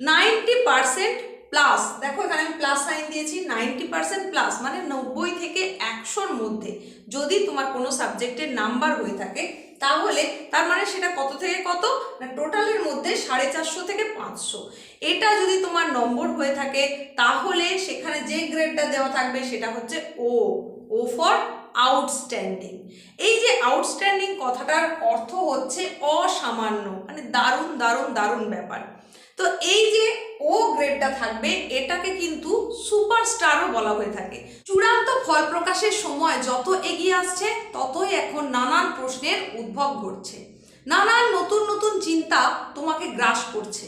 Ninety percent plus. দেখো এখানে আমি প্লাস সাইন দিয়েছি, নাইনটি পার্সেন্ট প্লাস মানে নব্বই থেকে একশোর মধ্যে। যদি তোমার কোনো সাবজেক্টের নাম্বার হয়ে থাকে, তাহলে তার মানে সেটা কত থেকে কত? না টোটালের মধ্যে সাড়ে চারশো থেকে পাঁচশো। এটা যদি তোমার নম্বর হয়ে থাকে, তাহলে সেখানে যে গ্রেডটা দেওয়া থাকবে সেটা হচ্ছে ও ও ফর আউটস্ট্যান্ডিং এই যে আউটস্ট্যান্ডিং কথাটার অর্থ হচ্ছে অসামান্য মানে দারুণ দারুণ দারুণ ব্যাপার। তো এই যে ও গ্রেডটা থাকবে, এটাকে কিন্তু সুপারস্টারও বলা হয়ে থাকে। চূড়ান্ত ফল প্রকাশের সময় যত এগিয়ে আসছে, ততই এখন নানান প্রশ্নের উদ্ভব ঘটছে। নানান নতুন নতুন চিন্তা তোমাকে গ্রাস করছে।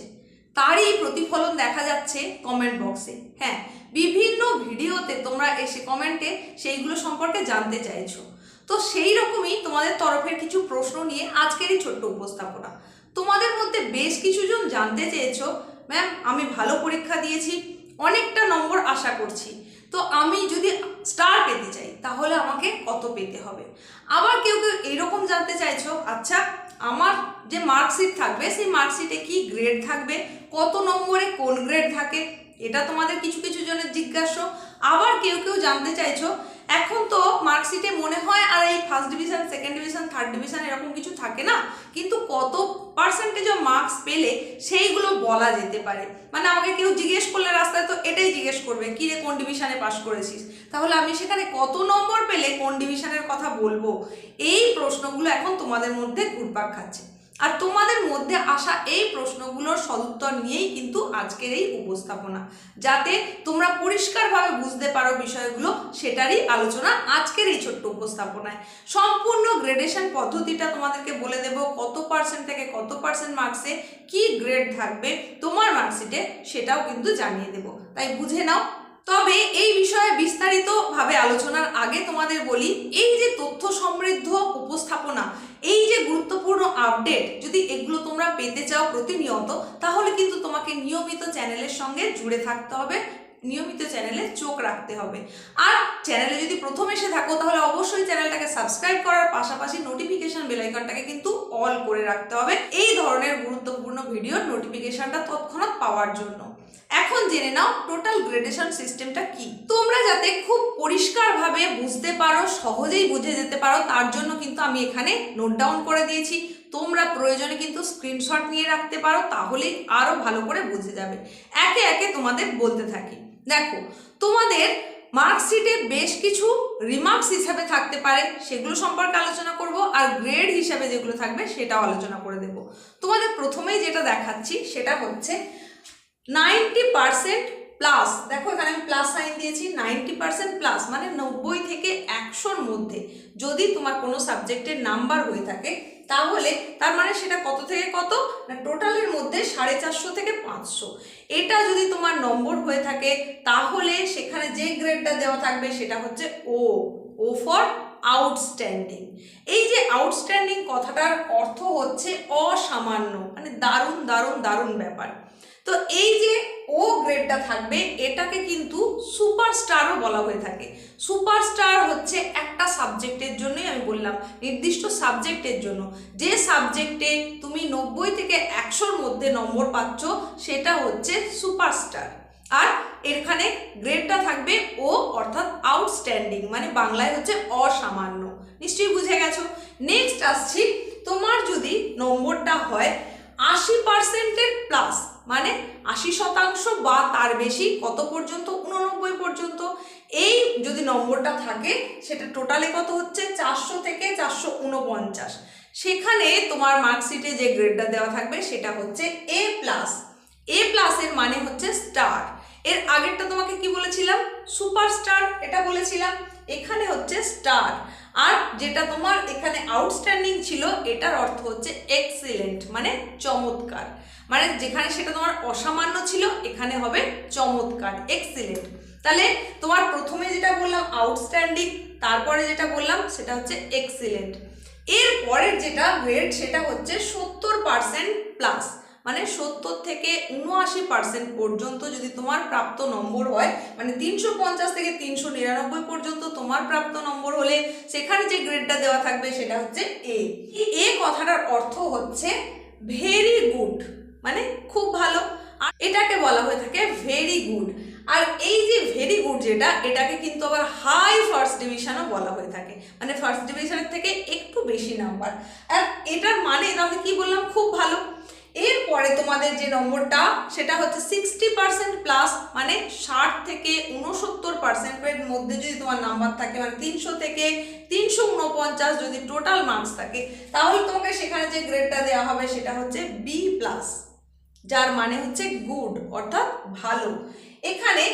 তারই প্রতিফলন দেখা যাচ্ছে কমেন্ট বক্সে হ্যাঁ বিভিন্ন ভিডিওতে তোমরা এসে কমেন্টে সেইগুলো সম্পর্কে জানতে চাইছো। তো সেই রকমই তোমাদের তরফের কিছু প্রশ্ন নিয়ে আজকের এই ছোট্ট উপস্থাপনা। তোমাদের মধ্যে বেশ কিছুজন জানতে চেয়েছো। ম্যাম আমি ভালো পরীক্ষা দিয়েছি, অনেকটা নম্বর আশা করছি। তো আমি যদি স্টার পেতে চাই, তাহলে আমাকে কত পেতে হবে? আবার কেউ কেউ এইরকম জানতে চাইছো আচ্ছা আমার যে মার্কশিট থাকবে, সেই মার্কশিটে কি গ্রেড থাকবে, কত নম্বরে কোন গ্রেড থাকে, এটা তোমাদের কিছু কিছু জনের জিজ্ঞাসা। আবার কেউ কেউ জানতে চাইছো এখন তো মার্কশিটে মনে হয় আর এই first division second division third division এরকম কিছু থাকে না। কিন্তু কত পার্সেন্টেজ অফ মার্কস পেলে সেইগুলো বলা যেতে পারে। মানে আমাকে কেউ জিজ্ঞেস করলে রাস্তায় তো এটাই জিজ্ঞেস করবে, কী রে, কোন ডিভিশনে পাশ করেছিস? তাহলে আমি সেখানে কত নম্বর পেলে কোন ডিভিশনের কথা বলব? এই প্রশ্নগুলো এখন তোমাদের মধ্যে ঘুরপাক খাচ্ছে। আর তোমাদের মধ্যে আসা এই প্রশ্নগুলোর সদুত্তর নিয়েই কিন্তু আজকের এই উপস্থাপনা, যাতে তোমরা পরিষ্কারভাবে বুঝতে পারো বিষয়গুলো, সেটারই আলোচনা আজকের এই ছোট্ট উপস্থাপনায়। সম্পূর্ণ গ্রেডেশন পদ্ধতিটা তোমাদেরকে বলে দেব, কত পার্সেন্ট থেকে কত পার্সেন্ট মার্কসে কি গ্রেড থাকবে, তোমার মার্কশিটে সেটাও কিন্তু জানিয়ে দেব। তাই বুঝে নাও তবে এই বিষয়ে বিস্তারিতভাবে আলোচনার আগে তোমাদের বলি, এই যে তথ্য সমৃদ্ধ উপস্থাপনা, এই যে গুরুত্বপূর্ণ আপডেট যদি এগুলো তোমরা পেতে চাও প্রতিনিয়ত, তাহলে কিন্তু তোমাকে নিয়মিত চ্যানেলের সঙ্গে জুড়ে থাকতে হবে, নিয়মিত চ্যানেলে চোখ রাখতে হবে। আর চ্যানেলে যদি প্রথম এসে থাকো, তাহলে সাবস্ক্রাইব করার পাশাপাশি নোটিফিকেশন বেলাইকনটাকে কিন্তু অল করে রাখতে হবে। এই ধরনের গুরুত্বপূর্ণ ভিডিওর নোটিফিকেশনটা তৎক্ষণাৎ পাওয়ার জন্য। এখন জেনে নাও টোটাল গ্রেডেশন সিস্টেমটা কি। তোমরা যাতে খুব পরিষ্কারভাবে বুঝতে পারো, সহজেই বুঝে যেতে পারো, তার জন্য কিন্তু আমি এখানে নোট ডাউন করে দিয়েছি। তোমরা প্রয়োজনে কিন্তু স্ক্রিনশট নিয়ে রাখতে পারো, তাহলেই আরও ভালো করে বুঝে যাবে। একে একে তোমাদের বলতে থাকি। দেখো, তোমাদের মার্কশিটে বেশ কিছু রিমার্কস হিসাবে থাকতে পারে, সেগুলো সম্পর্কে আলোচনা করব, আর গ্রেড হিসাবে যেগুলো থাকবে সেটাও আলোচনা করে দেব। তোমাদের প্রথমেই যেটা দেখাচ্ছি সেটা হচ্ছে নাইনটি পার্সেন্ট প্লাস দেখো এখানে আমি প্লাস সাইন দিয়েছি নাইনটি পার্সেন্ট প্লাস মানে নব্বই থেকে একশোর মধ্যে। যদি তোমার কোনো সাবজেক্টের নাম্বার হয়ে থাকে, তাহলে তার মানে সেটা কত থেকে কত? না টোটালের মধ্যে সাড়ে চারশো থেকে পাঁচশো। এটা যদি তোমার নম্বর হয়ে থাকে, তাহলে সেখানে যে গ্রেডটা দেওয়া থাকবে, সেটা হচ্ছে ও ও ফর আউটস্ট্যান্ডিং এই যে আউটস্ট্যান্ডিং কথাটার অর্থ হচ্ছে অসামান্য মানে দারুণ দারুণ দারুণ ব্যাপার। তো এই যে ও গ্রেডটা থাকবে, এটাকে কিন্তু সুপারস্টারও বলা হয়ে থাকে। সুপারস্টার হচ্ছে একটা সাবজেক্টের জন্যই আমি বললাম, নির্দিষ্ট সাবজেক্টের জন্য। যে সাবজেক্টে তুমি নব্বই থেকে একশোর মধ্যে নম্বর পাচ্ছ, সেটা হচ্ছে সুপারস্টার আর এখানে গ্রেডটা থাকবে ও অর্থাৎ আউটস্ট্যান্ডিং মানে বাংলায় হচ্ছে অসামান্য। নিশ্চয়ই বুঝে গেছো? নেক্সট আসছি, তোমার যদি নম্বরটা হয় আশি পার্সেন্টের প্লাস মানে আশি শতাংশ বা তার বেশি কত পর্যন্ত? উননব্বই পর্যন্ত। এই যদি নম্বরটা থাকে, সেটা টোটালে কত হচ্ছে? চারশো থেকে চারশো উনপঞ্চাশ। সেখানে তোমার মার্কশিটে যে গ্রেডটা দেওয়া থাকবে, সেটা হচ্ছে এ প্লাস এ প্লাসের মানে হচ্ছে স্টার এর আগেরটা তোমাকে কি বলেছিলাম? সুপারস্টার এটা বলেছিলাম। এখানে হচ্ছে স্টার আর যেটা তোমার এখানে আউটস্ট্যান্ডিং ছিল, এটার অর্থ হচ্ছে এক্সিলেন্ট মানে চমৎকার। মানে যেখানে সেটা তোমার অসামান্য ছিল, এখানে হবে চমৎকার এক্সিলেন্ট তাহলে তোমার প্রথমে যেটা বললাম আউটস্ট্যান্ডিং তারপরে যেটা বললাম, সেটা হচ্ছে এক্সিলেন্ট এর পরের যেটা গ্রেড সেটা হচ্ছে সত্তর পার্সেন্ট প্লাস মানে সত্তর থেকে উনআশি পার্সেন্ট পর্যন্ত যদি তোমার প্রাপ্ত নম্বর হয় মানে তিনশো পঞ্চাশ থেকে তিনশো নিরানব্বই পর্যন্ত তোমার প্রাপ্ত নম্বর হলে সেখানে যে গ্রেডটা দেওয়া থাকবে সেটা হচ্ছে এ এ কথাটার অর্থ হচ্ছে ভেরি গুড মানে খুব ভালো। আর এটাকে বলা হয়ে থাকে ভেরি গুড আর এই যে ভেরি গুড যেটা, এটাকে কিন্তু আবার হাই ফার্স্ট ডিভিশনও বলা হয়ে থাকে। মানে ফার্স্ট ডিভিশনের থেকে একটু বেশি নাম্বার আর এটার মানে তাহলে কি বললাম? খুব ভালো। এরপরে তোমাদের যে নম্বরটা, সেটা হচ্ছে সিক্সটি পার্সেন্ট প্লাস মানে ষাট থেকে উনসত্তর পার্সেন্টের মধ্যে যদি তোমার নাম্বার থাকে মানে তিনশো থেকে তিনশো উনপঞ্চাশ যদি টোটাল মার্কস থাকে, তাহলে তোমাকে সেখানে যে গ্রেডটা দেওয়া হবে, সেটা হচ্ছে বি প্লাস যার মানে হচ্ছে গুড অর্থাৎ ভালো। এখানে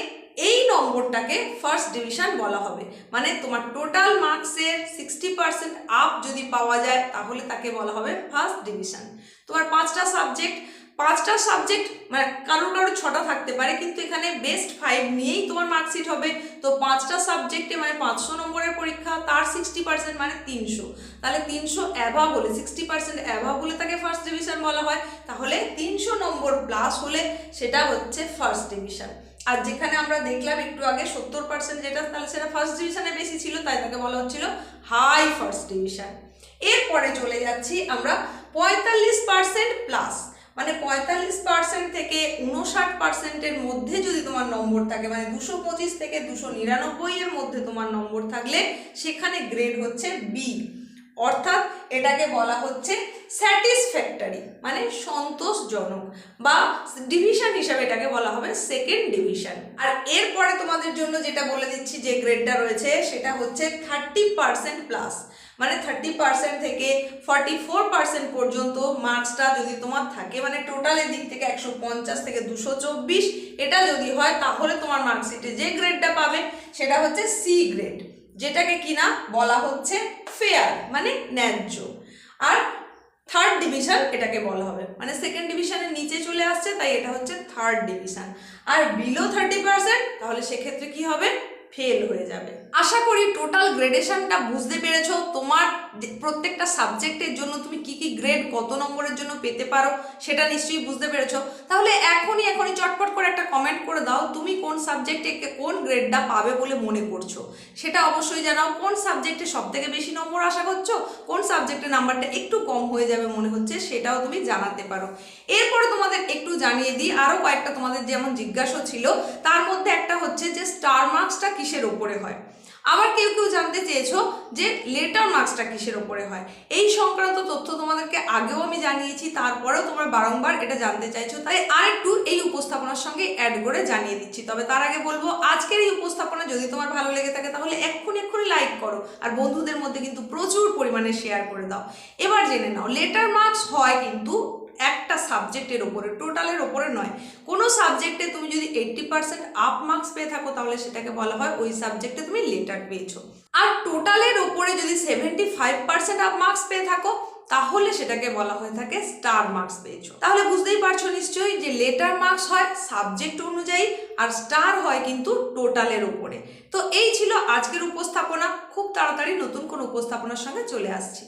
এই নম্বরটাকে ফার্স্ট ডিভিশন বলা হবে। মানে তোমার টোটাল মার্কসের সিক্সটি পার্সেন্ট আপ যদি পাওয়া যায়, তাহলে তাকে বলা হবে ফার্স্ট ডিভিশন তোমার পাঁচটা সাবজেক্ট পাঁচটা সাবজেক্ট মানে কারোর কারোর ছটা থাকতে পারে, কিন্তু এখানে বেস্ট ফাইভ নিয়েই তোমার মার্কশিট হবে। তো পাঁচটা সাবজেক্টে মানে পাঁচশো নম্বরের পরীক্ষা, তার সিক্সটি পার্সেন্ট মানে তিনশো। তাহলে তিনশো অ্যাভাব হলে সিক্সটি পার্সেন্ট অ্যাভাব হলে তাকে ফার্স্ট ডিভিশন বলা হয়। তাহলে তিনশো নম্বর প্লাস হলে সেটা হচ্ছে ফার্স্ট ডিভিশন আর যেখানে আমরা দেখলাম একটু আগে সত্তর পার্সেন্ট যেটা, তাহলে সেটা ফার্স্ট ডিভিশনে বেশি ছিল, তাই তাকে বলা হচ্ছিল হাই ফার্স্ট ডিভিশন এরপরে চলে যাচ্ছি আমরা পঁয়তাল্লিশ পার্সেন্ট প্লাস মানে পঁয়তাল্লিশ পার্সেন্ট থেকে উনষাট পার্সেন্টের মধ্যে যদি তোমার নম্বর থাকে মানে দুশো পঁচিশ থেকে দুশো নিরানব্বই এর মধ্যে তোমার নম্বর থাকলে সেখানে গ্রেড হচ্ছে বি অর্থাৎ এটাকে বলা হচ্ছে স্যাটিসফ্যাক্টরি মানে সন্তোষজনক বা ডিভিশন হিসাবে এটাকে বলা হবে সেকেন্ড ডিভিশন আর এরপরে তোমাদের জন্য যেটা বলে দিচ্ছি যে গ্রেডটা রয়েছে, সেটা হচ্ছে থার্টি পার্সেন্ট প্লাস মানে থার্টি পার্সেন্ট থেকে ফর্টি ফোর পার্সেন্ট পর্যন্ত মার্কসটা যদি তোমার থাকে মানে টোটালের দিক থেকে একশো পঞ্চাশ থেকে দুশো চব্বিশ, এটা যদি হয় তাহলে তোমার মার্কশিটে যে গ্রেডটা পাবে, সেটা হচ্ছে সি গ্রেড যেটাকে কিনা বলা হচ্ছে ফেয়ার মানে ন্যায্য। আর থার্ড ডিভিশন এটাকে বলা হবে। মানে সেকেন্ড ডিভিশনের নিচে চলে আসছে, তাই এটা হচ্ছে থার্ড ডিভিশন আর বিলো থার্টি পার্সেন্ট তাহলে সেক্ষেত্রে কি হবে? ফেল হয়ে যাবে। আশা করি টোটাল গ্রেডেশনটা বুঝতে পেরেছ। তোমার প্রত্যেকটা সাবজেক্টের জন্য তুমি কি কি গ্রেড কত নম্বরের জন্য পেতে পারো, সেটা নিশ্চয়ই বুঝতে পেরেছ। তাহলে এখনই এখনই চটপট করে একটা কমেন্ট করে দাও, তুমি কোন সাবজেক্টে কোন গ্রেডটা পাবে বলে মনে করছ? সেটা অবশ্যই জানাও, কোন সাবজেক্টে সব থেকে বেশি নম্বর আশা করছ, কোন সাবজেক্টে নাম্বারটা একটু কম হয়ে যাবে মনে হচ্ছে, সেটাও তুমি জানাতে পারো। এরপরে তোমাদের একটু জানিয়ে দিই আরও কয়েকটা তোমাদের যেমন জিজ্ঞাসা ছিল, তার মধ্যে একটা হচ্ছে যে স্টার মার্কসটা কিসের ওপরে হয়? আবার কেউ কেউ জানতে চেয়েছো যে লেটার মার্কসটা কিসের ওপরে হয়? এই সংক্রান্ত তথ্য তোমাদেরকে আগেও আমি জানিয়েছি, তারপরেও তোমরা বারংবার এটা জানতে চাইছো, তাই আরেকটু এই উপস্থাপনার সঙ্গে অ্যাড করে জানিয়ে দিচ্ছি। তবে তার আগে বলব, আজকের এই উপস্থাপনা যদি তোমার ভালো লেগে থাকে, তাহলে এক্ষুনি এক্ষুনি লাইক করো আর বন্ধুদের মধ্যে কিন্তু প্রচুর পরিমাণে শেয়ার করে দাও। এবার জেনে নাও লেটার মার্কস হয় কিন্তু একটা সাবজেক্টের ওপরে টোটালের ওপরে নয়। কোনো সাবজেক্টে তুমি যদি এইট্টি পার্সেন্ট আপ মার্কস পেয়ে থাকো, তাহলে সেটাকে বলা হয় ওই সাবজেক্টে তুমি লেটার পেয়েছ। আর টোটালের ওপরে যদি seventy five percent up marks পেয়ে থাকো, তাহলে সেটাকে বলা হয়ে থাকে স্টার মার্কস পেয়েছ। তাহলে বুঝতেই পারছ নিশ্চয়ই যে লেটার মার্কস হয় সাবজেক্ট অনুযায়ী, আর স্টার হয় কিন্তু টোটালের ওপরে তো এই ছিল আজকের উপস্থাপনা। খুব তাড়াতাড়ি নতুন কোন উপস্থাপনার সঙ্গে চলে আসছি।